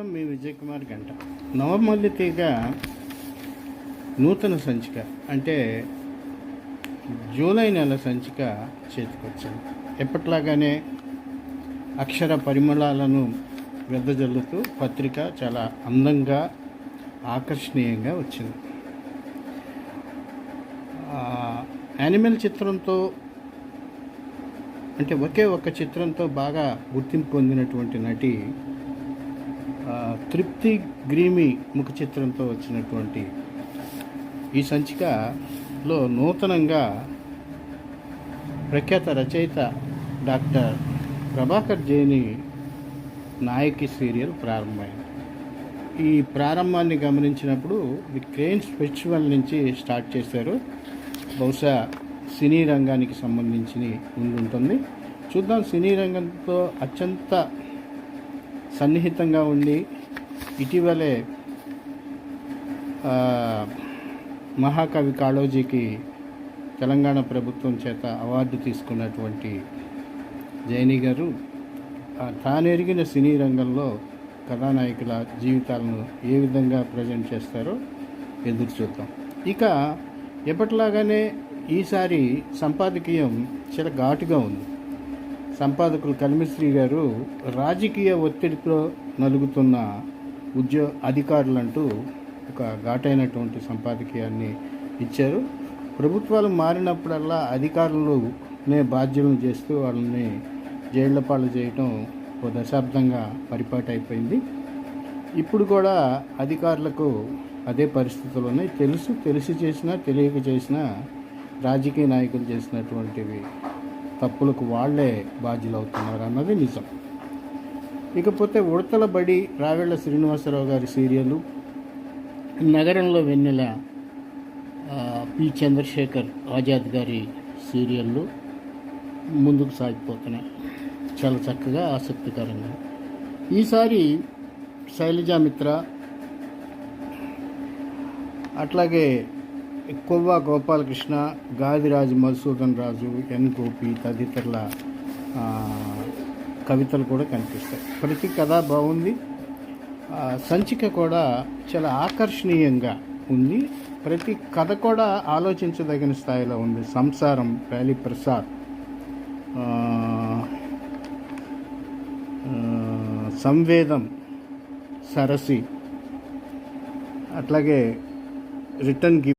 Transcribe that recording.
నమస్కారం మీ విజయ్ కుమార్ గంట. నవమల్లి తీగ నూతన సంచిక అంటే జూలై నెల సంచిక చేతికొచ్చింది. ఎప్పట్లాగానే అక్షర పరిమళాలను వెదజల్లుతూ పత్రిక చాలా అందంగా ఆకర్షణీయంగా వచ్చింది. యానిమల్ చిత్రంతో అంటే ఒకే ఒక్క చిత్రంతో బాగా గుర్తింపు పొందినటువంటి నటి తృప్తి గ్రీమి ముఖ చిత్రంతో వచ్చినటువంటి ఈ సంచికలో నూతనంగా ప్రఖ్యాత రచయిత డాక్టర్ ప్రభాకర్ జైని నాయకి సీరియల్ ప్రారంభమైంది. ఈ ప్రారంభాన్ని గమనించినప్పుడు ఇది క్రెయిన్స్ ఫెస్టివల్ నుంచి స్టార్ట్ చేశారు. బహుశా సినీ రంగానికి సంబంధించి ఉంటుంది చూద్దాం సినీ రంగంతో అత్యంత సన్నిహితంగా ఉండి ఇటీవలే మహాకవి కాళోజీకి తెలంగాణ ప్రభుత్వం చేత అవార్డు తీసుకున్నటువంటి జైని గారు తానెరిగిన సినీ రంగంలో కథానాయకుల జీవితాలను ఏ విధంగా ప్రజెంట్ చేస్తారో ఎదురు చూద్దాం. ఇక ఎప్పటిలాగానే ఈసారి సంపాదకీయం చాలా ఘాటుగా ఉంది. సంపాదకులు కలిమిశ్రీ గారు రాజకీయ ఒత్తిడితో నలుగుతున్న ఉద్యో అధికారులంటూ ఒక ఘాటైనటువంటి సంపాదకీయాన్ని ఇచ్చారు. ప్రభుత్వాలు మారినప్పుడల్లా అధికారులునే బాధ్యులను చేస్తూ వాళ్ళని జైళ్ళ పాలు చేయటం ఓ దశాబ్దంగా పరిపాటు అయిపోయింది ఇప్పుడు కూడా అధికారులకు అదే పరిస్థితులు ఉన్నాయి తెలుసు తెలిసి చేసినా తెలియక చేసినా రాజకీయ నాయకులు చేసినటువంటివి తప్పులకు వాళ్ళే బాధ్యులు అవుతున్నారు అన్నది నిజం. ఇకపోతే ఉడతల బడి రావెళ్ళ శ్రీనివాసరావు గారి సీరియలు నగరంలో వెన్నెల పి. చంద్రశేఖర్ ఆజాద్ గారి సీరియళ్ళు ముందుకు సాగిపోతున్నాయి. చాలా చక్కగా ఆసక్తికరంగా. ఈసారి శైలజామిత్ర అట్లాగే కొవ్వా గోపాలకృష్ణ గాదిరాజు మధుసూదన్ రాజు ఎన్ గోపి తదితరుల కవితలు కూడా కనిపిస్తాయి. ప్రతి కథ బాగుంది. సంచిక కూడా చాలా ఆకర్షణీయంగా ఉంది. ప్రతి కథ కూడా ఆలోచించదగిన స్థాయిలో ఉంది. సంసారం ప్యాలి ప్రసాద్. సంవేదం సరసి. అట్లాగే రిటర్న్ గిఫ్ట్